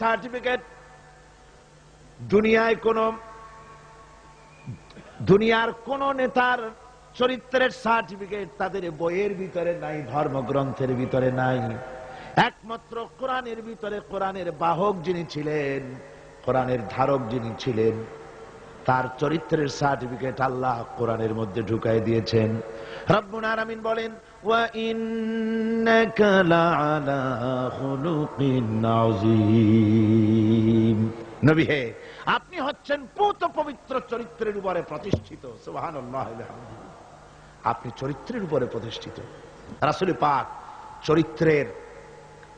Certificate দুনিয়ায় কোন, দুনিয়ার কোন নেতার চরিত্রের সার্টিফিকেট তাদের বইয়ের ভিতরে নাই, ধর্মগ্রন্থের ভিতরে নাই। একমাত্র কোরআনের ভিতরে কোরআনের বাহক যিনি ছিলেন, কোরআনের ধারক যিনি ছিলেন, তার চরিত্রের সার্টিফিকেট আল্লাহ কোরআনের মধ্যে ঢুকাই দিয়েছেন। রব্বুল আরামিন বলেন ইন্নাকা লাআলা খুলুকিন আযীম নবী আপনি হচ্ছেন পুত পবিত্র চরিত্রের উপরে প্রতিষ্ঠিত। আপনি চরিত্রের উপরে প্রতিষ্ঠিত। রাসূল পাক চরিত্রের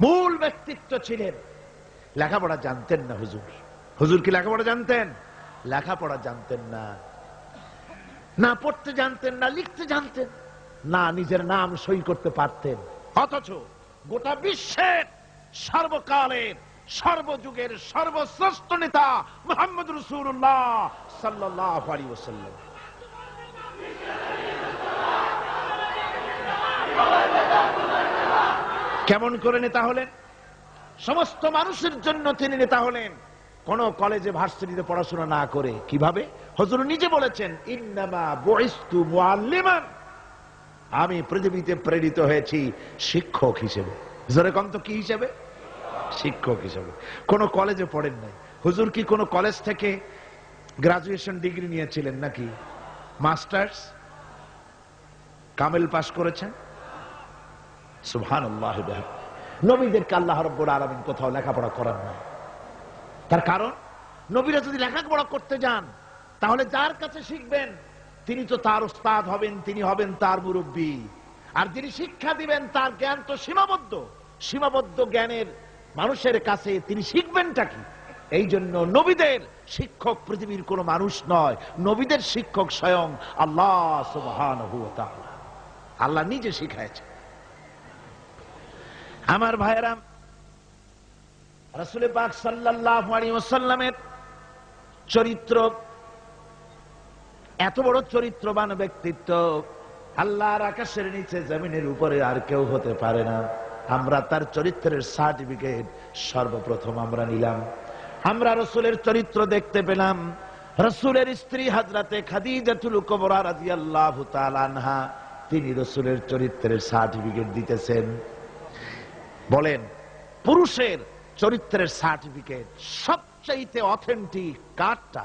মূল ব্যক্তিত্ব ছিলেন। লেখাপড়া জানতেন না হুজুর। হুজুর কি লেখাপড়া জানতেন? লেখাপড়া জানতেন না। না পড়তে জানতেন, না লিখতে জানতেন। না নিজের নাম সই করতে পারতেন। অথচ গোটা বিশ্বের সর্বকালের, সর্বযুগের সর্বশ্রেষ্ঠ নেতা মোহাম্মদ রসুল্লাহ সাল্লাহ ওসাল্লাম কেমন করে নেতা হলেন? সমস্ত মানুষের জন্য তিনি নেতা হলেন। কোন কলেজে ভার্সিটিতে পড়াশোনা না করে। কীভাবে? হজুর নিজে বলেছেন, ইন্নামা বয়স্তু মুআল্লিমান। আমি পৃথিবীতে প্রেরিত হয়েছি শিক্ষক হিসেবে। জোরে কম তো কি হিসেবে? শিক্ষক হিসেবে। কোন কলেজে পড়েন নাই। হুজুর কি কোন কলেজ থেকে গ্রাজুয়েশন ডিগ্রি নিয়েছিলেন নাকি? মাস্টার্স? কামেল পাশ করেছেন? সুবহান নবীদেরকে আল্লাহ রব্বুল আলমিন কোথাও লেখাপড়া করার নাই। তার কারণ, নবীরা যদি লেখাপড়া করতে যান, তাহলে যার কাছে শিখবেন? তিনি তো তার উস্তাদ হবেন, তিনি হবেন তার মুরব্বী। আর যিনি শিক্ষা দিবেন, তার জ্ঞান তো সীমাবদ্ধ। সীমাবদ্ধ জ্ঞানের মানুষের কাছে তিনি শিখবেনটা কি? এই জন্য নবীদের শিক্ষক পৃথিবীর কোন মানুষ নয়। নবীদের শিক্ষক স্বয়ং আল্লাহ তাআলা। আল্লাহ নিজে শিখাইছে। আমার ভাইয়েরাম রসুল পাক সাল্লাল্লাহু আলাইহি ওয়াসাল্লামের চরিত্র এত বড় চরিত্রবান ব্যক্তিত্ব, আল্লাহর আকাশের নিচে জমিনের উপরে আর কেউ হতে পারে না। আমরা তার চরিত্রের সার্টিফিকেট সর্বপ্রথম আমরা নিলাম। আমরা রসুলের চরিত্র দেখতে পেলাম। রসুলের স্ত্রী হাজরাতে খাদিজাতুল কুবরা রাদিয়াল্লাহু তাআলা আনহা, তিনি রসুলের চরিত্রের সার্টিফিকেট দিতেছেন। বলেন, পুরুষের চরিত্রের সার্টিফিকেট সবচাইতে অথেন্টিক কারটা?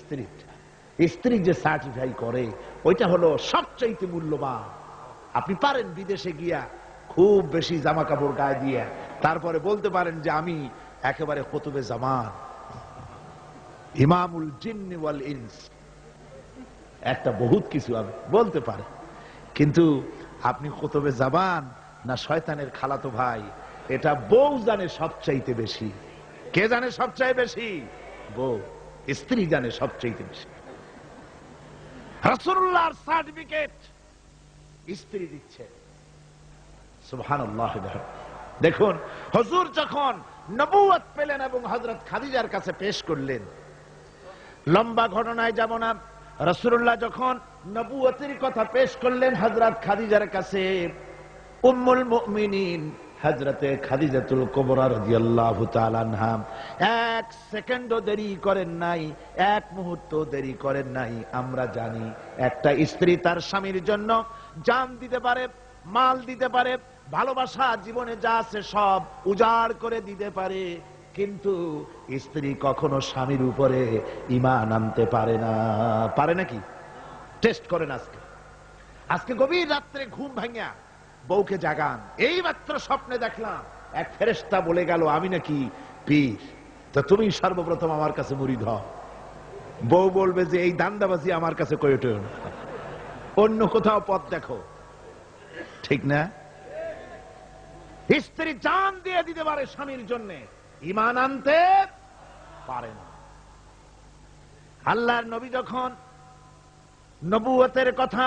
স্ত্রী স্ত্রী যে সার্টিফাই করে, ওইটা হলো সবচাইতে মূল্যবান। আপনি পারেন বিদেশে গিয়া খুব বেশি জামা কাপড় গায়ে দিয়ে, তারপরে বলতে পারেন যে আমি একেবারে কতুবে জামান। ইমামুল জিন্নি ইনস। একটা বহুত কিছু আমি বলতে পারে। কিন্তু আপনি কতবে জাবান না শয়তানের খালাতো ভাই, এটা বউ জানে সবচাইতে বেশি। কে জানে সবচাইতে বেশি? বউ। স্ত্রী জানে সবচাইতে বেশি। রাসূলুল্লাহর সার্টিফিকেট স্ত্রী দিচ্ছে। দেখুন। হুজুর যখন নবুয়ত পেলেন এবং হজরত খাদিজার কাছে পেশ করলেন, লম্বা ঘটনায় যাব না। রসুল্লাহ যখন নবুয়তের কথা পেশ করলেন হজরত খাদিজার কাছে, উম্মুল মুমিনিন হজরতে খাদিজাতুল কুবরা রাদিয়াল্লাহু তাআলা এক সেকেন্ডও দেরি করেন নাই, এক মুহূর্ত দেরি করেন নাই। আমরা জানি একটা স্ত্রী তার স্বামীর জন্য জান দিতে পারে, মাল দিতে পারে, ভালোবাসা জীবনে যা আছে সব উজাড় করে দিতে পারে, কিন্তু স্ত্রী কখনো স্বামীর উপরে ইমান আনতে পারে না। পারে নাকি? টেস্ট করেন আজকে। আজকে গভীর রাত্রে ঘুম ভাঙিয়া বউকে জাগান। এই মাত্র স্বপ্নে দেখলাম, এক ফেরেস্তা বলে গেল, আমি নাকি পীর। তো তুমি সর্বপ্রথম আমার কাছে মুড়ি ধর বউ বলবে যে, এই দান্দাবাজি আমার কাছে কয়েটে অন্য কোথাও পথ দেখো। ঠিক না? স্ত্রী জান দিয়ে দিতে পারে স্বামীর জন্যে। ইমান আনতে পারে না। আল্লাহর নবী যখন নবুয়তের কথা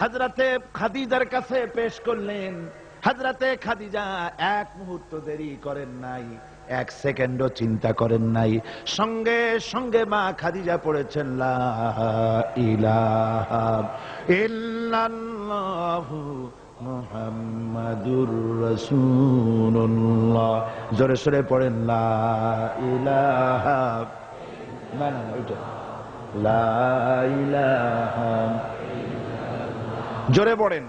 হাজরাতে খাদিজার কাছে পেশ করলেন। হাজরাতে খাদিজা এক মুহূর্ত দেরি করেন নাই, এক সেকেন্ডও চিন্তা করেন নাই। সঙ্গে সঙ্গে মা খাদিজা পড়েছেন জোরে সরে পড়েন, লা লা জোরে পড়েন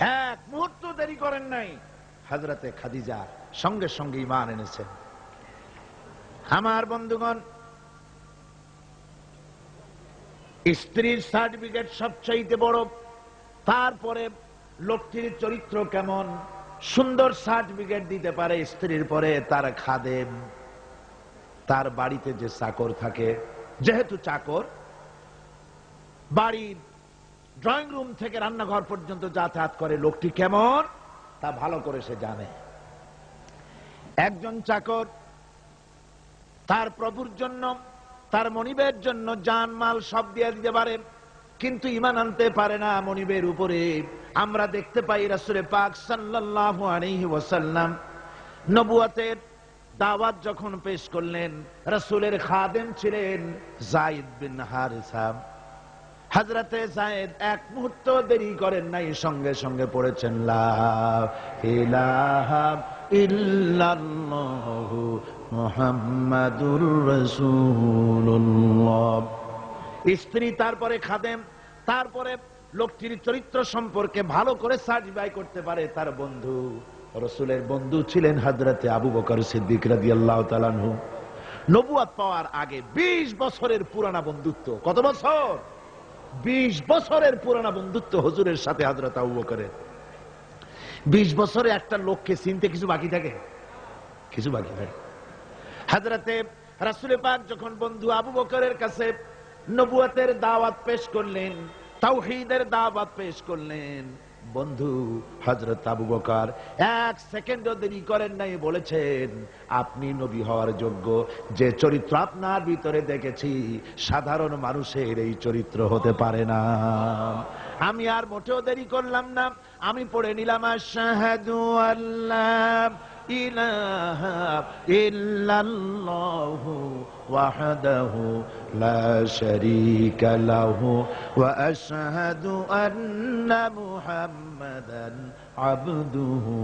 এক মুহূর্ত দেরি করেন নাই। হাজরাতে খাদিজা সঙ্গে সঙ্গে ইমান এনেছেন। আমার বন্ধুগণ, স্ত্রীর সার্টিফিকেট সবচাইতে বড়, তারপরে লোকটির চরিত্র কেমন? সুন্দর সার্টিফিকেট দিতে পারে স্ত্রীর পরে তার খাদেম, তার বাড়িতে যে চাকর থাকে, যেহেতু চাকর, বাড়ির ড্রয়িং রুম থেকে রান্নাঘর পর্যন্ত যাতায়াত করে লোকটি কেমন, তা ভালো করে সে জানে। একজন চাকর, তার প্রভুর জন্য, তার মনিবের জন্য জান মাল সব দিয়ে দিতে পারে। কিন্তু ইমান আনতে পারে না মনিবের উপরে। আমরা দেখতে পাই রাসুলে পাক আলাইহি ওয়াসাল্লাম নবুয়াতের দাওয়াত যখন পেশ করলেন, রাসূলের খাদেম ছিলেন জাইদ বিন হারিসা। হাজরাতে জায়েদ এক মুহূর্ত দেরি করেন নাই, সঙ্গে সঙ্গে পড়েছেন, লা ইলাহা ইল্লাল্লাহু মুহাম্মাদুর রাসূলুল্লাহ। স্ত্রী, তারপরে খাদেম, তারপরে লোকটির চরিত্র সম্পর্কে ভালো করে সার্টিফাই করতে পারে তার বন্ধু। রসুলের বন্ধু ছিলেন হাজরাতে আবু বকর সিদ্দিক রাদিয়াল্লাহু তাআলা আনহু। নবুয়াত পাওয়ার আগে 20 বছরের পুরানা বন্ধুত্ব। কত বছর? বিশ বছরের পুরানা বন্ধুত্ব হজুরের সাথে হাজরত আবু বকরের। বিশ বছরে একটা লোককে চিনতে কিছু বাকি থাকে? কিছু বাকি থাকে। হাজরাতে রাসুলে পাক যখন বন্ধু আবু বকরের কাছে নবুয়াতের দাওয়াত পেশ করলেন, তাওহীদের দাওয়াত পেশ করলেন। বন্ধু হজরত আবু বকর এক সেকেন্ডও দেরি করেন নাই, বলেছেন, আপনি নবী হওয়ার যোগ্য। যে চরিত্র আপনার ভিতরে দেখেছি, সাধারণ মানুষের এই চরিত্র হতে পারে না। আমি আর মোটেও দেরি করলাম না। আমি পড়ে নিলাম, আশহাদু আল্লাহ ইলাহা ইল্লাল্লাহু শারীকা লাহু ওয়া আশহাদু আন্না মুহাম্মাদান আবদুহু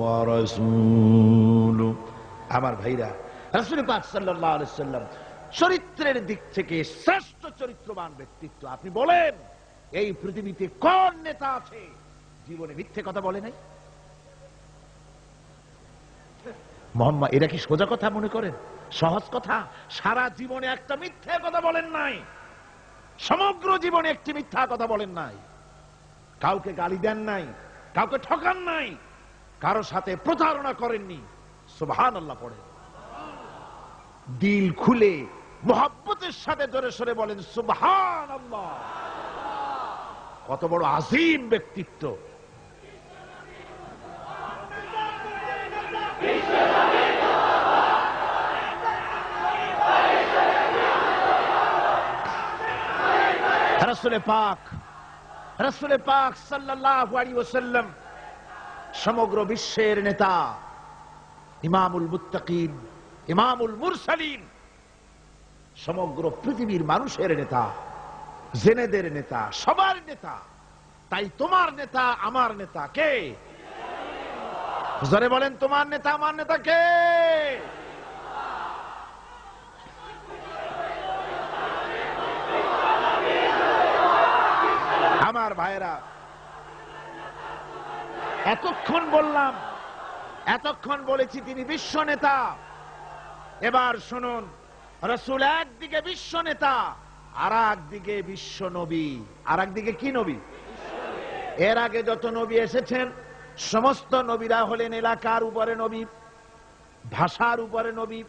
ওয়া রাসূলুহু আমার ভাইরা রাসূল পাক সাল্লাল্লাহু আলাইহি সাল্লাম চরিত্রের দিক থেকে শ্রেষ্ঠ চরিত্রবান ব্যক্তিত্ব। আপনি বলেন, এই পৃথিবীতে কোন নেতা আছে? জীবনে মিথ্যে কথা বলে নাই? মোহাম্মদ এরা কি সোজা কথা মনে করেন? সহজ কথা, সারা জীবনে একটা মিথ্যে কথা বলেন নাই। সমগ্র জীবনে একটি মিথ্যা কথা বলেন নাই। কাউকে গালি দেন নাই, কাউকে ঠকান নাই, কারও সাথে প্রতারণা করেননি। সুবহান আল্লাহ পড়ে দিল খুলে মোহাব্বতের সাথে জোরে সরে বলেন সুবহান আল্লাহ কত বড় আজিম ব্যক্তিত্ব। রসুলে পাক রসুলে পাক আলাইহি সমগ্র বিশ্বের নেতা, ইমামুল মুত্তাকিন, ইমামুল মুরসালিন, সমগ্র পৃথিবীর মানুষের নেতা, জেনেদের নেতা, সবার নেতা, তাই তোমার নেতা আমার নেতা কে? বলেন, তোমার নেতা, আমার নেতা কে আমার ভাইরা এতক্ষণ বললাম, এতক্ষণ বলেছি তিনি বিশ্ব নেতা। এবার শুনুন, রসুল একদিকে বিশ্ব নেতা, আর একদিকে বিশ্ব নবী। আর একদিকে কি নবী? এর আগে যত নবী এসেছেন, সমস্ত নবীরা হলেন এলাকার উপরে নবী, ভাষার উপরে নবী,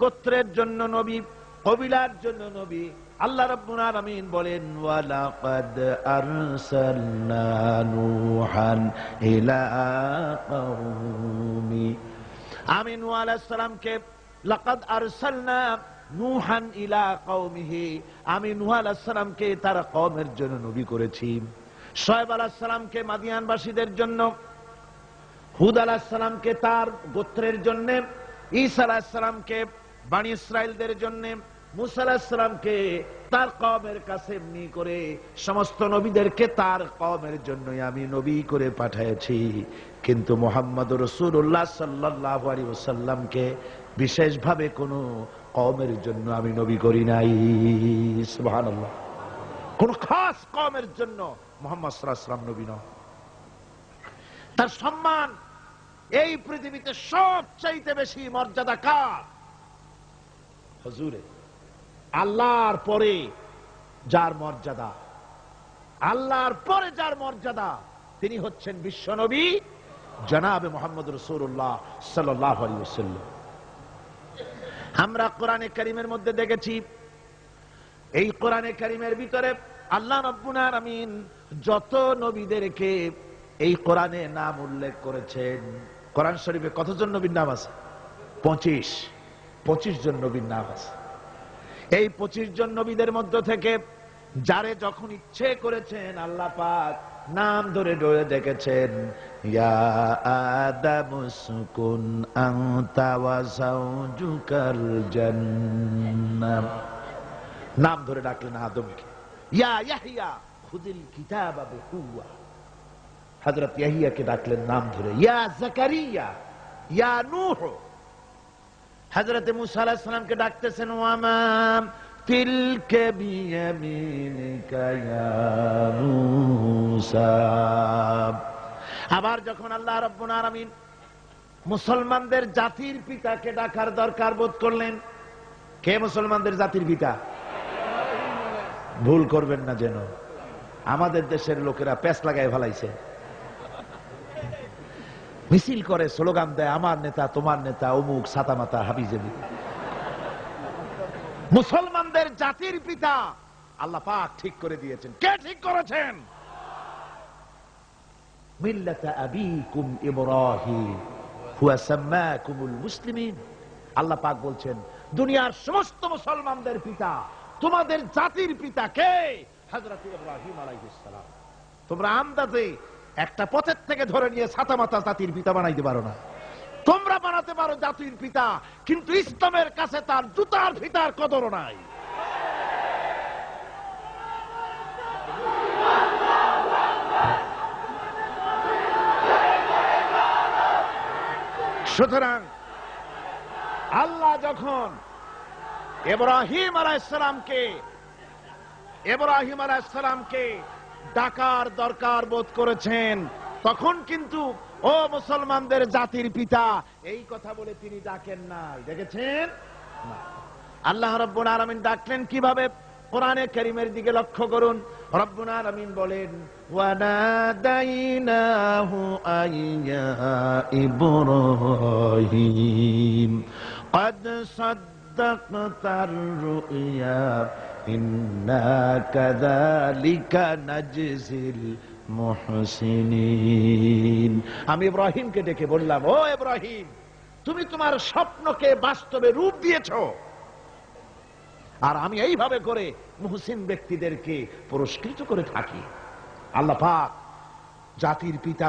গোত্রের জন্য নবী, কবিলার জন্য নবী আল্লাহ রাব্বুল আলামিন বলেন, ওয়ালাকাদ আরসালনা নূহান ইলা কওমি। আমি নূহ আলাইহিস সালামকে, লাকাদ আরসালনা নূহান ইলা কওমিহি। আমি নূহ আলাইহিস সালামকে তার কওমের জন্য নবী করেছি। শোয়েব আলাইহিস সালামকে মাদিয়ানবাসীদের জন্য, হুদ আলাহিসাল্লামকে তার গোত্রের জন্য, ঈসা আলাহিসামকে বাণী ইসরায়েলদের জন্য মুসা আলাহিসামকে তার কমের কাছে এমনি করে সমস্ত নবীদেরকে তার কমের জন্য আমি নবী করে কিন্তু মোহাম্মদ রসুল্লাহ বিশেষভাবে কোনো কমের জন্য আমি নবী করি নাই। কোন খাস কমের জন্য মোহাম্মদ সাল্লাম নবী নয়। তার সম্মান এই পৃথিবীতে সবচাইতে বেশি মর্যাদা কার? হজুরে আল্লাহর পরে যার মর্যাদা। আল্লাহর পরে যার মর্যাদা, তিনি হচ্ছেন বিশ্বনবী জনাবে মোহাম্মদ রসুল্লাহ সাল্লাহ আমরা কোরআনে করিমের মধ্যে দেখেছি, এই কোরআনে কারিমের ভিতরে আল্লাহ রব্বুল আমিন যত নবীদেরকে এই কোরআনে নাম উল্লেখ করেছেন, কোরআন শরীফে কতজন নবীর নাম আছে? পঁচিশ। পঁচিশ জন নবীর নাম আছে। এই পঁচিশ জন নবীদের মধ্য থেকে যারে যখন ইচ্ছে করেছেন আল্লাহ পাক নাম ধরে ডরে দেখেছেন নাম ধরে ডাকলেন আদমকে, ইয়া ইয়াহিয়াকে ডাকলেন নাম ধরে, ইয়া জাকারিয়া, ইয়া নূহ। হযরত মুসা আলাইহিস সালামকে ডাকতেছেন ওয়ামাম তিলকে আবার যখন আল্লাহ রাব্বুল আলামিন মুসলমানদের জাতির পিতাকে ডাকার দরকার বোধ করলেন, কে মুসলমানদের জাতির পিতা? ভুল করবেন না যেন। আমাদের দেশের লোকেরা প্যাস লাগায় ফেলাইছে। মিছিল করে স্লোগান দেয়, আমার নেতা, তোমার নেতা, অমুক সাতা মাতা হাবিজেবি মুসলমানদের জাতির পিতা আল্লাহ পাক ঠিক করে দিয়েছেন। কে ঠিক করেছেন? আল্লাহ পাক বলছেন, দুনিয়ার সমস্ত মুসলমানদের পিতা, তোমাদের জাতির পিতা কে? হযরত ইব্রাহিম তোমরা আন্দাজে একটা পথের থেকে ধরে নিয়ে ছাতা মাতা জাতির পিতা বানাইতে পারো না। তোমরা বানাতে পারো জাতির পিতা, কিন্তু ইসলামের কাছে তার জুতার ফিতার কদর নাই। সুতরাং আল্লাহ যখন এব্রাহিম আলাইসালামকে এব্রাহিম আলাইসালামকে ডাকার দরকার বোধ করেছেন তখন কিন্তু ও মুসলমানদের জাতির পিতা এই কথা বলে তিনি ডাকেন নাই দেখেছেন না। আল্লাহ রব্বুল আলামিন ডাকলেন কিভাবে কোরআনে কারীমের দিকে লক্ষ্য করুন রব্বুল আলামিন বলেন ওয়ানাদাইনাহু আইয়া ইব্রাহিম قد صدقت আমি ইব্রাহিমকে ডেকে বললাম, ও ইব্রাহিম, তুমি তোমার স্বপ্নকে বাস্তবে রূপ দিয়েছ। আর আমি এইভাবে করে মুহসিন ব্যক্তিদেরকে পুরস্কৃত করে থাকি। আল্লাহ পাক জাতির পিতা